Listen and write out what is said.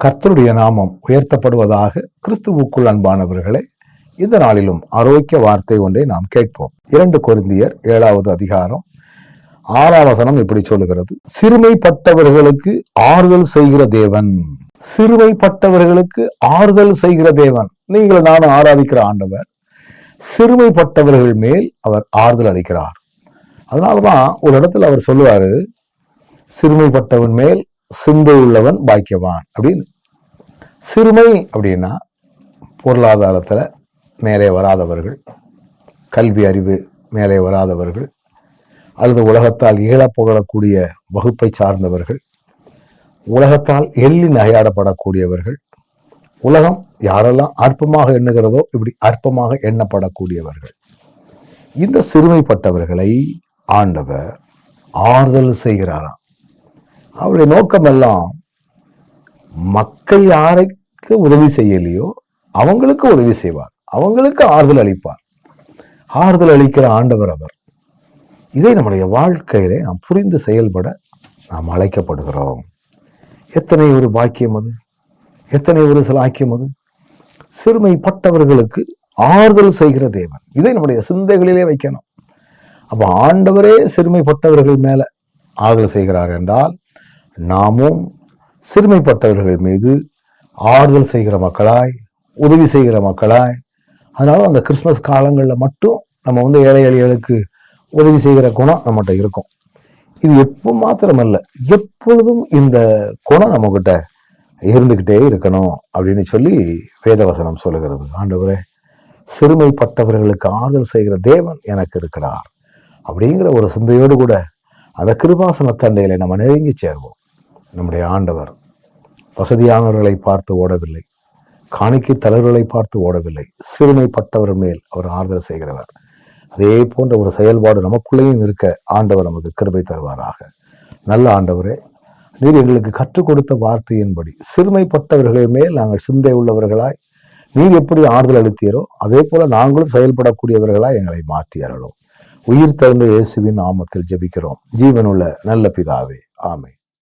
கர்த்தருடைய நாமம் உயர்த்தப்படுவதாக கிறிஸ்துவுக்குள் அன்பானவர்களே இந்த நாளிலும் ஆரோக்கிய வார்த்தை ஒன்றை நாம் கேட்போம். இரண்டு கொருந்தியர் ஏழாவது அதிகாரம் ஆறாவசனம் இப்படி சொல்லுகிறது. சிறுமைப்பட்டவர்களுக்கு ஆறுதல் செய்கிற தேவன். சிறுமைப்பட்டவர்களுக்கு ஆறுதல் செய்கிற தேவன். நீங்கள் நானும் ஆராதிக்கிற ஆண்டவர். சிறுமைப்பட்டவர்கள் மேல் அவர் ஆறுதல் அளிக்கிறார். அதனாலதான் ஒரு இடத்துல அவர் சொல்லுவாரு சிறுமைப்பட்டவன் மேல் சிந்தை உள்ளவன் பாக்கியவான் அப்படின்னு. சிறுமை அப்படின்னா பொருளாதாரத்தில் மேலே வராதவர்கள் கல்வி அறிவு மேலே வராதவர்கள் அல்லது உலகத்தால் ஈழப் புகழக்கூடிய வகுப்பை சார்ந்தவர்கள் உலகத்தால் எள்ளி நகையாடப்படக்கூடியவர்கள் உலகம் யாரெல்லாம் அற்பமாக எண்ணுகிறதோ இப்படி அற்பமாக எண்ணப்படக்கூடியவர்கள். இந்த சிறுமைப்பட்டவர்களை ஆண்டவர் ஆறுதல் செய்கிறாராம். அவருடைய நோக்கமெல்லாம் மக்கள் யாருக்கு உதவி செய்யலையோ அவங்களுக்கு உதவி செய்வார். அவங்களுக்கு ஆறுதல் அளிப்பார். ஆறுதல் அளிக்கிற ஆண்டவர் அவர். இதை நம்முடைய வாழ்க்கையிலே நாம் புரிந்து செயல்பட நாம் அழைக்கப்படுகிறோம். எத்தனை ஒரு பாக்கியம் அது? எத்தனை ஒரு சிலாக்கியம் அது? சிறுமைப்பட்டவர்களுக்கு ஆறுதல் செய்கிற தேவன். இதை நம்முடைய சிந்தைகளிலே வைக்கணும். அப்போ ஆண்டவரே சிறுமைப்பட்டவர்கள் மேலே ஆறுதல் செய்கிறார் என்றால் நாமும் சிறுமைப்பட்டவர்கள் மீது ஆறுதல் செய்கிற மக்களாய் உதவி செய்கிற மக்களாய் அதனால அந்த கிறிஸ்மஸ் காலங்களில் மட்டும் நம்ம வந்து ஏழை எளியர்களுக்கு உதவி செய்கிற குணம் நம்மகிட்ட இருக்கும். இது எப்போ மாத்திரமல்ல எப்பொழுதும் இந்த குணம் நம்மக்கிட்ட இருந்துக்கிட்டே இருக்கணும் அப்படின்னு சொல்லி வேதவசனம் சொல்லுகிறது. ஆண்டவரே சிறுமைப்பட்டவர்களுக்கு ஆறுதல் செய்கிற தேவன் எனக்கு இருக்கிறார் அப்படிங்கிற ஒரு சிந்தையோடு கூட அந்த கிருபாசன தண்டையில நம்ம நெருங்கி சேர்வோம். நம்முடைய ஆண்டவர். வசதியானவர்களை பார்த்து ஓடவில்லை. காணிக்கை தலைவர்களை பார்த்து ஓடவில்லை. சிறுமைப்பட்டவர் மேல் அவர் ஆறுதல் செய்கிறவர். அதே போன்ற ஒரு செயல்பாடு நமக்குள்ளேயும் இருக்க ஆண்டவர் நமக்கு கிருபை தருவாராக. நல்ல ஆண்டவரே நீர் எங்களுக்கு கற்றுக் கொடுத்த வார்த்தையின்படி சிறுமைப்பட்டவர்கள் மேல் நாங்கள் சிந்தை உள்ளவர்களாய் நீர் எப்படி ஆறுதல் அளித்தீரோ அதே போல நாங்களும் செயல்படக்கூடியவர்களாய் எங்களை மாற்றி உயிர் தகுந்த இயேசுவின் நாமத்தில் ஜெபிக்கிறோம். ஜீவனுள்ள நல்ல பிதாவே ஆமை